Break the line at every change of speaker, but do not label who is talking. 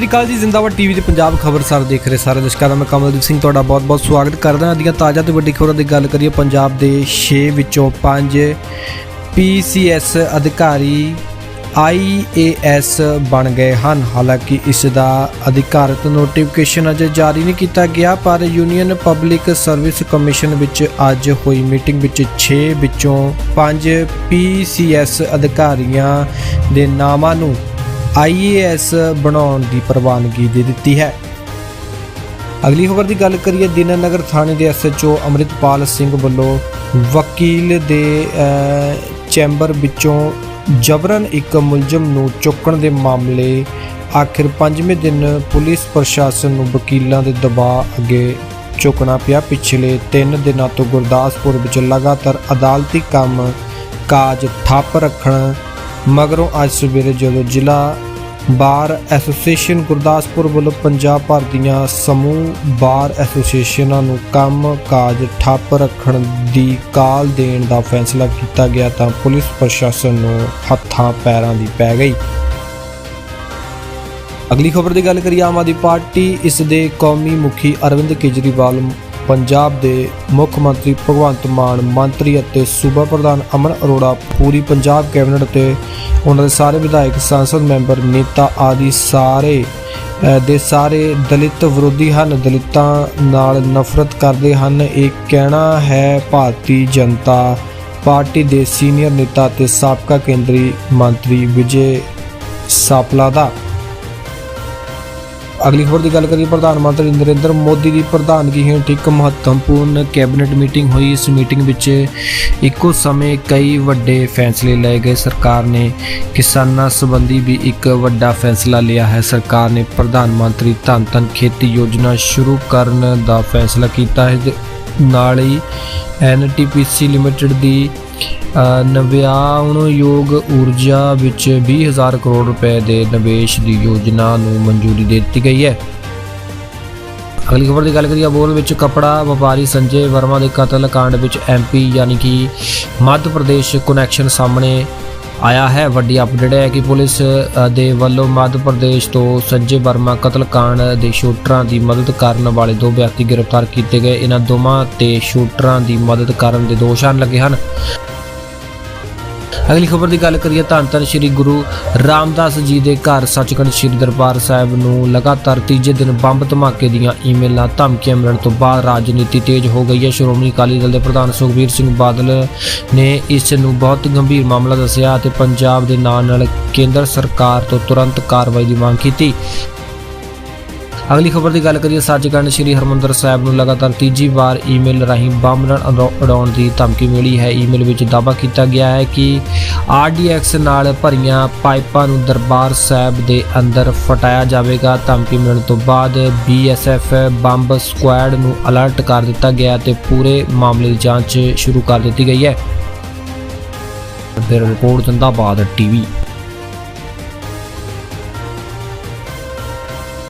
ਸ੍ਰੀ ਅਕਾਲ ਜੀ, ਜ਼ਿੰਦਾਬਾਦ ਟੀਵੀ ਤੇ ਪੰਜਾਬ ਖਬਰਸਾਰ ਦੇਖ ਰਹੇ ਸਾਰੇ ਦਰਸ਼ਕਾਂ ਦਾ। ਮੈਂ ਕਮਲਦੀਪ ਸਿੰਘ, ਤੁਹਾਡਾ ਬਹੁਤ-ਬਹੁਤ ਸਵਾਗਤ ਕਰਦਾ ਹਾਂ। ਅਦੀਆਂ ਤਾਜ਼ਾ ਤੇ ਵੱਡੀ ਖਬਰਾਂ ਦੀ ਗੱਲ ਕਰੀਏ, ਪੰਜਾਬ ਦੇ 6 ਵਿੱਚੋਂ 5 ਪੀਸੀਐਸ ਅਧਿਕਾਰੀ ਆਈਏਐਸ ਬਣ ਗਏ ਹਨ। ਹਾਲਾਂਕਿ ਇਸ ਦਾ ਅਧਿਕਾਰਤ ਨੋਟੀਫਿਕੇਸ਼ਨ ਅਜੇ ਜਾਰੀ ਨਹੀਂ ਕੀਤਾ ਗਿਆ, ਪਰ ਯੂਨੀਅਨ ਪਬਲਿਕ ਸਰਵਿਸ ਕਮਿਸ਼ਨ ਵਿੱਚ ਅੱਜ ਹੋਈ ਮੀਟਿੰਗ ਵਿੱਚ 6 ਵਿੱਚੋਂ 5 ਪੀਸੀਐਸ ਅਧਿਕਾਰੀਆਂ ਦੇ ਨਾਮਾਂ ਨੂੰ ਆਈਏਐਸ ਬਣਾਉਣ ਦੀ ਪ੍ਰਵਾਨਗੀ ਦੇ ਦਿੱਤੀ ਹੈ। ਅਗਲੀ ਖਬਰ ਦੀ ਗੱਲ ਕਰੀਏ, ਦੀਨਾਨਗਰ ਥਾਣੇ ਦੇ ਐਸਐਚਓ ਅਮਰਿਤਪਾਲ ਸਿੰਘ ਵੱਲੋਂ ਵਕੀਲ ਦੇ ਚੈਂਬਰ ਵਿੱਚੋਂ ਜਬਰਨ ਇੱਕ ਮੁਲਜ਼ਮ ਨੂੰ ਚੁੱਕਣ ਦੇ ਮਾਮਲੇ ਆਖਿਰ ਪੰਜਵੇਂ ਦਿਨ ਪੁਲਿਸ ਪ੍ਰਸ਼ਾਸਨ ਨੂੰ ਵਕੀਲਾਂ ਦੇ ਦਬਾਅ ਅੱਗੇ ਝੁਕਣਾ ਪਿਆ। ਪਿਛਲੇ 3 ਦਿਨਾਂ ਤੋਂ ਗੁਰਦਾਸਪੁਰ ਵਿੱਚ ਲਗਾਤਾਰ ਅਦਾਲਤੀ ਕੰਮ ਕਾਜ ਠੱਪ ਰੱਖਣ ਮਗਰੋਂ ਅੱਜ ਸਵੇਰੇ ਜਦੋਂ ਜ਼ਿਲ੍ਹਾ ਬਾਰ ਐਸੋਸੀਏਸ਼ਨ ਗੁਰਦਾਸਪੁਰ ਵੱਲੋਂ ਪੰਜਾਬ ਭਰ ਦੀਆਂ ਸਮੂਹ ਬਾਰ ਐਸੋਸੀਏਸ਼ਨਾਂ ਨੂੰ ਕੰਮ ਕਾਜ ਠੱਪ ਰੱਖਣ ਦੀ ਕਾਲ ਦੇਣ ਦਾ ਫੈਸਲਾ ਕੀਤਾ ਗਿਆ ਤਾਂ ਪੁਲਿਸ ਪ੍ਰਸ਼ਾਸਨ ਨੂੰ ਹੱਥਾਂ ਪੈਰਾਂ ਦੀ ਪੈ ਗਈ। ਅਗਲੀ ਖਬਰ ਦੀ ਗੱਲ ਕਰੀਏ, ਆਮ ਆਦਮੀ ਪਾਰਟੀ ਇਸ ਦੇ ਕੌਮੀ ਮੁਖੀ ਅਰਵਿੰਦ ਕੇਜਰੀਵਾਲ ਪੰਜਾਬ ਦੇ ਮੁੱਖ ਮੰਤਰੀ ਭਗਵੰਤ ਮਾਨ, ਮੰਤਰੀ ਅਤੇ ਸੂਬਾ ਪ੍ਰਧਾਨ ਅਮਨ ਅਰੋੜਾ ਪੂਰੀ ਪੰਜਾਬ ਕੈਬਨਿਟ ਤੇ ਉਹਨਾਂ ਦੇ ਸਾਰੇ ਵਿਧਾਇਕ, ਸੰਸਦ, ਮੈਂਬਰ, ਨੇਤਾ ਆਦਿ ਸਾਰੇ ਦੇ ਸਾਰੇ ਦਲਿਤ ਵਿਰੋਧੀ ਹਨ। ਦਲਿਤਾਂ ਨਾਲ ਨਫ਼ਰਤ ਕਰਦੇ ਹਨ। ਇਹ ਕਹਿਣਾ ਹੈ ਭਾਰਤੀ ਜਨਤਾ ਪਾਰਟੀ ਦੇ ਸੀਨੀਅਰ ਨੇਤਾ ਤੇ ਸਾਬਕਾ ਕੇਂਦਰੀ ਮੰਤਰੀ ਵਿਜੇ ਸਾਪਲਾ ਦਾ। ਅਗਲੀ ਖਬਰ ਦੀ ਗੱਲ ਕਰੀਏ, ਪ੍ਰਧਾਨ ਮੰਤਰੀ ਨਰਿੰਦਰ ਮੋਦੀ ਦੀ ਪ੍ਰਧਾਨਗੀ ਹੇਠ ਇੱਕ ਮਹੱਤਵਪੂਰਨ ਕੈਬਨਿਟ ਮੀਟਿੰਗ ਹੋਈ। ਇਸ ਮੀਟਿੰਗ ਵਿੱਚ ਇੱਕੋ ਸਮੇਂ ਕਈ ਵੱਡੇ ਫੈਸਲੇ ਲਏ ਗਏ। ਸਰਕਾਰ ਨੇ ਕਿਸਾਨਾਂ ਸੰਬੰਧੀ ਵੀ ਇੱਕ ਵੱਡਾ ਫੈਸਲਾ ਲਿਆ ਹੈ। ਸਰਕਾਰ ਨੇ ਪ੍ਰਧਾਨ ਮੰਤਰੀ ਧਨ ਧਨ ਖੇਤੀ ਯੋਜਨਾ ਸ਼ੁਰੂ ਕਰਨ ਦਾ ਫੈਸਲਾ ਕੀਤਾ ਹੈ। ਤੇ ਨਾਲ ਹੀ ਐਨਟੀਪੀਸੀ ਲਿਮਟਿਡ ਦੀ ਨਵਿਆਉਣ ਯੋਗ ਊਰਜਾ ਵਿੱਚ 20000 ਕਰੋੜ ਰੁਪਏ ਦੇ ਨਿਵੇਸ਼ ਦੀ ਯੋਜਨਾ ਨੂੰ ਮਨਜ਼ੂਰੀ ਦੇ ਦਿੱਤੀ ਗਈ ਹੈ। ਅਗਲੀ ਖਬਰ ਦੀ ਗੱਲ ਕਰੀਏ ਬੋਲ ਵਿੱਚ ਕਪੜਾ ਵਪਾਰੀ ਸੰਜੇ ਵਰਮਾ ਦੇ ਕਤਲ ਕਾਂਡ ਵਿੱਚ ਐਮਪੀ ਯਾਨੀ ਕਿ ਮੱਧ ਪ੍ਰਦੇਸ਼ ਕਨੈਕਸ਼ਨ ਸਾਹਮਣੇ ਆਇਆ ਹੈ। ਵੱਡੀ ਅਪਡੇਟ ਹੈ ਕਿ ਪੁਲਿਸ ਦੇ ਵੱਲੋਂ ਮੱਧ ਪ੍ਰਦੇਸ਼ ਤੋਂ ਸੰਜੇ ਵਰਮਾ ਕਤਲ ਦੇ ਸ਼ੂਟਰਾਂ ਦੀ ਮਦਦ ਕਰਨ ਵਾਲੇ ਦੋ ਵਿਅਕਤੀ ਗ੍ਰਿਫਤਾਰ ਕੀਤੇ ਗਏ। ਇਹਨਾਂ ਦੋਵਾਂ ਤੇ ਸ਼ੂਟਰਾਂ ਦੀ ਮਦਦ ਕਰਨ ਦੇ ਦੋਸ਼ ਹਨ ਲੱਗੇ ਹਨ। ਅਗਲੀ ਖਬਰ ਦੀ ਗੱਲ ਕਰੀਏ ਧੰਨ ਧੰਨ ਸ੍ਰੀ ਗੁਰੂ ਰਾਮਦਾਸ ਜੀ ਦੇ ਘਰ ਸੱਚਖੰਡ ਸ੍ਰੀ ਦਰਬਾਰ ਸਾਹਿਬ ਨੂੰ ਲਗਾਤਾਰ ਤੀਜੇ ਦਿਨ ਬੰਬ ਧਮਾਕੇ ਦੀਆਂ ਈਮੇਲਾਂ ਧਮਕੀਆਂ ਮਿਲਣ ਤੋਂ ਬਾਅਦ ਰਾਜਨੀਤੀ ਤੇਜ਼ ਹੋ ਗਈ ਹੈ। ਸ਼੍ਰੋਮਣੀ ਅਕਾਲੀ ਦਲ ਦੇ ਪ੍ਰਧਾਨ ਸੁਖਬੀਰ ਸਿੰਘ ਬਾਦਲ ਨੇ ਇਸ ਨੂੰ ਬਹੁਤ ਗੰਭੀਰ ਮਾਮਲਾ ਦੱਸਿਆ ਅਤੇ ਪੰਜਾਬ ਦੇ ਨਾਂ ਨਾਲ ਕੇਂਦਰ ਸਰਕਾਰ ਤੋਂ ਤੁਰੰਤ ਕਾਰਵਾਈ ਦੀ ਮੰਗ ਕੀਤੀ। ਅਗਲੀ ਖਬਰ ਦੀ ਗੱਲ ਕਰੀਏ, ਸੱਚਖੰਡ ਸ੍ਰੀ ਹਰਮੰਦਰ ਸਾਹਿਬ ਨੂੰ ਲਗਾਤਾਰ ਤੀਜੀ ਵਾਰ ਈਮੇਲ ਰਾਹੀਂ ਬੰਬ ਨਾਲ ਉਡਾ- ਉਡਾਉਣ ਦੀ ਧਮਕੀ ਮਿਲੀ ਹੈ। ਈਮੇਲ ਵਿੱਚ ਦਾਅਵਾ ਕੀਤਾ ਗਿਆ ਹੈ ਕਿ ਆਰਡੀਐਕਸ ਨਾਲ ਭਰੀਆਂ ਪਾਈਪਾਂ ਨੂੰ ਦਰਬਾਰ ਸਾਹਿਬ ਦੇ ਅੰਦਰ ਫਟਾਇਆ ਜਾਵੇਗਾ। ਧਮਕੀ ਮਿਲਣ ਤੋਂ ਬਾਅਦ ਬੀਐਸਐਫ ਬੰਬ ਸਕੁਐਡ ਨੂੰ ਅਲਰਟ ਕਰ ਦਿੱਤਾ ਗਿਆ ਤੇ ਪੂਰੇ ਮਾਮਲੇ ਦੀ ਜਾਂਚ ਸ਼ੁਰੂ ਕਰ ਦਿੱਤੀ ਗਈ ਹੈ। ਫਿਰ ਰਿਪੋਰਟ, ਜ਼ਿੰਦਾਬਾਦ ਟੀਵੀ।